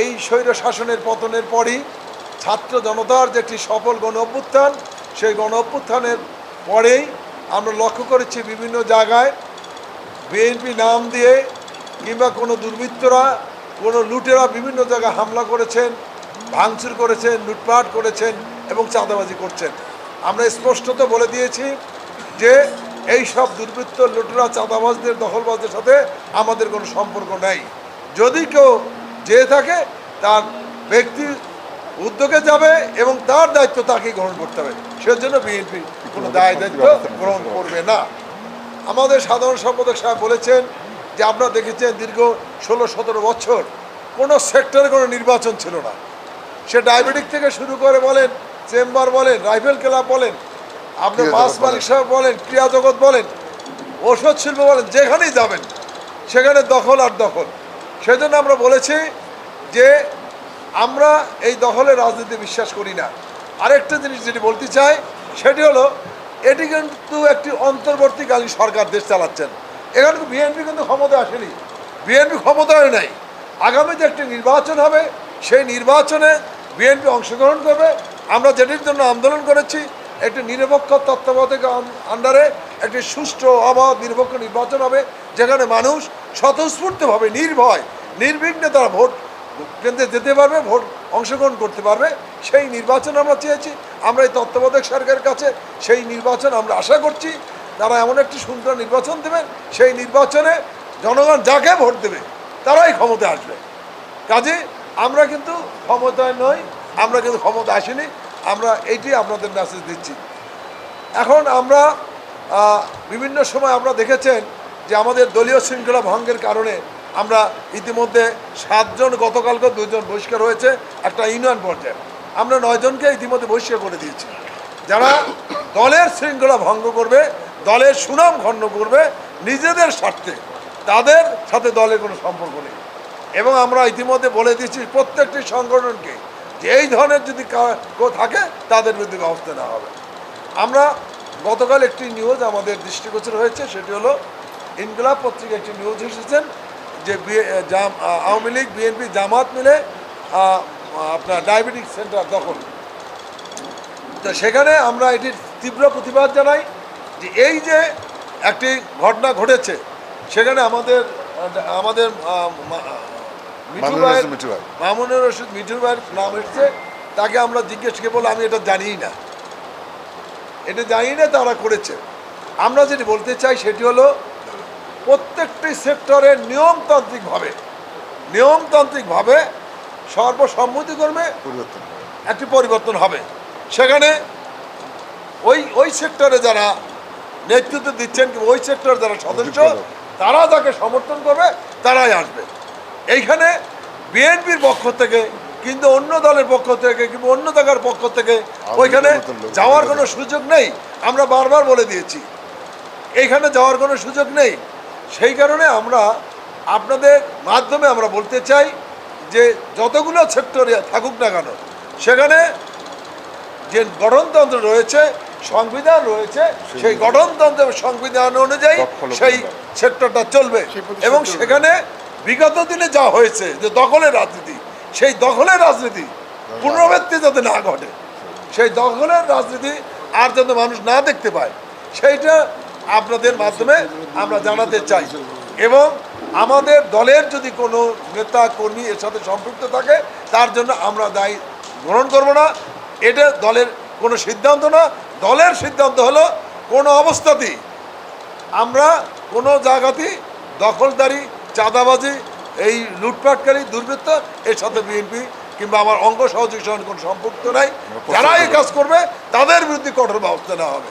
এই স্বৈর শাসনের পতনের পরই ছাত্র জনতার যে একটি সফল গণ অভ্যুত্থান, সেই গণ অভ্যুত্থানের পরেই আমরা লক্ষ্য করেছি বিভিন্ন জায়গায় বিএনপি নাম দিয়ে কিংবা কোনো দুর্বৃত্তরা, কোনো লুটেরা বিভিন্ন জায়গায় হামলা করেছেন, ভাঙচুর করেছেন, লুটপাট করেছেন এবং চাঁদাবাজি করছেন। আমরা স্পষ্টত বলে দিয়েছি যে এই সব দুর্বৃত্ত, লুটেরা, চাঁদাবাজদের, দখলবাজদের সাথে আমাদের কোনো সম্পর্ক নেই। যদি কেউ যেয়ে থাকে তার ব্যক্তি উদ্যোগে যাবে এবং তার দায়িত্ব তাকে গ্রহণ করতে হবে। সেজন্য বিএনপি কোনো দায় দায়িত্ব গ্রহণ করবে না। আমাদের সাধারণ সম্পাদক সাহেব বলেছেন যে আপনারা দেখেছেন দীর্ঘ ষোলো সতেরো বছর কোনো সেক্টরে কোনো নির্বাচন ছিল না। সে ডায়াবেটিক থেকে শুরু করে বলেন চেম্বার বলেন রাইফেল ক্লাব বলেন আপনি বাস মালিক সাহেব বলেন ক্রিয়া জগৎ বলেন ওষুধ শিল্প বলেন যেখানেই যাবেন সেখানে দখল আর দখল। সেজন্য আমরা বলেছি যে আমরা এই দখলের রাজনীতি বিশ্বাস করি না। আরেকটা জিনিস যেটি বলতে চাই, সেটি হলো, এটি কিন্তু একটি অন্তর্বর্তীকালীন সরকার দেশ চালাচ্ছেন। এখানে বিএনপি কিন্তু ক্ষমতায় আসেনি। বিএনপি ক্ষমতায় নেই। আগামীতে একটি নির্বাচন হবে। সেই নির্বাচনে বিএনপি অংশগ্রহণ করবে। আমরা যেটির জন্য আন্দোলন করেছি, একটি নিরপেক্ষ তত্ত্বাবধায়ক আন্ডারে একটি সুষ্ঠু অবাধ নিরপেক্ষ নির্বাচন হবে, যেখানে মানুষ স্বতঃস্ফূর্তভাবে, নির্ভয় নির্বিঘ্নে তারা ভোট কেন্দ্রে যেতে পারবে, ভোট অংশগ্রহণ করতে পারবে। সেই নির্বাচন আমরা চেয়েছি, আমরা এই তত্ত্বাবধায়ক সরকারের কাছে সেই নির্বাচন আমরা আশা করছি। তারা এমন একটি সুন্দর নির্বাচন দেবেন, সেই নির্বাচনে জনগণ যাকে ভোট দেবে, তারাই ক্ষমতায় আসবে। কাজে আমরা কিন্তু ক্ষমতায় নই, আমরা কিন্তু ক্ষমতা আসিনি, আমরা এইটি আপনাদের মেসেজ দিচ্ছি। এখন আমরা বিভিন্ন সময় আমরা দেখেছেন যে আমাদের দলীয় শৃঙ্খলা ভঙ্গের কারণে আমরা ইতিমধ্যে সাতজন গতকালকে দুজন বহিষ্কার হয়েছে, একটা ইউনিয়ন পর্যায়ে। আমরা নয়জনকে ইতিমধ্যে বহিষ্কার করে দিয়েছি। যারা দলের শৃঙ্খলা ভঙ্গ করবে, দলের সুনাম খণ্ড করবে, নিজেদের স্বার্থে, তাদের সাথে দলের কোনো সম্পর্ক নেই। এবং আমরা ইতিমধ্যে বলে দিয়েছি প্রত্যেকটি সংগঠনকে, যে এই ধরনের যদি কেউ থাকে, তাদের বিরুদ্ধে ব্যবস্থা নেওয়া হবে। আমরা গতকাল একটি নিউজ আমাদের দৃষ্টিগোচর হয়েছে, সেটি হলো ইনকলাব পত্রিকা একটি নিউজ এসেছেন যে বি- জাম আওয়ামী লীগ বিএনপি জামাত মিলে আপনার ডায়াবেটিক সেন্টার দখল। তো সেখানে আমরা এটির তীব্র প্রতিবাদ জানাই যে এই যে একটি ঘটনা ঘটেছে সেখানে আমাদের আমাদের আহ, মা- মিঠু মামুনুর ভাইয়ের রশিদ মিঠু মামুনুর রশিদ মিঠুর ভাইয়ের নাম এসছে তাকে আমরা জিজ্ঞেস করে বলে আমি এটা জানিই না। এটা জানি না তারা করেছে। আমরা যেটি বলতে চাই সেটি হলো প্রত্যেকটি সেক্টরে নিয়মতান্ত্রিকভাবে নিয়মতান্ত্রিকভাবে সর্বসম্মতি সর্বসম্মতিক্রমে পরিবর্তন একটি পরিবর্তন হবে। সেখানে ওই ওই সেক্টরে যারা নেতৃত্ব দিচ্ছেন ওই সেক্টরে যারা সদস্য তারা যাকে সমর্থন করবে তারাই আসবে। এইখানে বিএনপির পক্ষ থেকে কিন্তু অন্য দলের পক্ষ থেকে কিংবা অন্য জায়গার পক্ষ থেকে ওইখানে যাওয়ার কোনো সুযোগ নেই। আমরা বারবার বলে দিয়েছি এইখানে যাওয়ার কোনো সুযোগ নেই। সেই কারণে আমরা আপনাদের মাধ্যমে আমরা বলতে চাই যে যতগুলো সেক্টরে থাকুক না কেন সেখানে যে গঠনতন্ত্র রয়েছে সংবিধান রয়েছে সেই গঠনতন্ত্র এবং সংবিধান অনুযায়ী সেই। সেক্টরটা চলবে এবং সেখানে বিগত দিনে যা হয়েছে যে দখলের রাজনীতি সেই দখলের রাজনীতি পুনরাবৃত্তি যাতে না ঘটে সেই দখলের রাজনীতি আর যাতে মানুষ না দেখতে পায় সেইটা আপনাদের মাধ্যমে আমরা জানাতে চাই। এবং আমাদের দলের যদি কোনো নেতা কর্মী এর সাথে সম্পৃক্ত থাকে তার জন্য আমরা দায়ী গ্রহণ করব না। এটা দলের কোনো সিদ্ধান্ত না। দলের সিদ্ধান্ত হলো কোনো অবস্থাতেই আমরা কোনো জায়গাতেই দখলদারি চাঁদাবাজি এই লুটপাটকারী দুর্বৃত্ত এর সাথে বিএনপি কিংবা আমার অঙ্গ সহযোগী সঙ্গে কোনো সম্পর্ক নাই। যারা এই কাজ করবে তাদের বিরুদ্ধে কঠোর ব্যবস্থা নেওয়া হবে।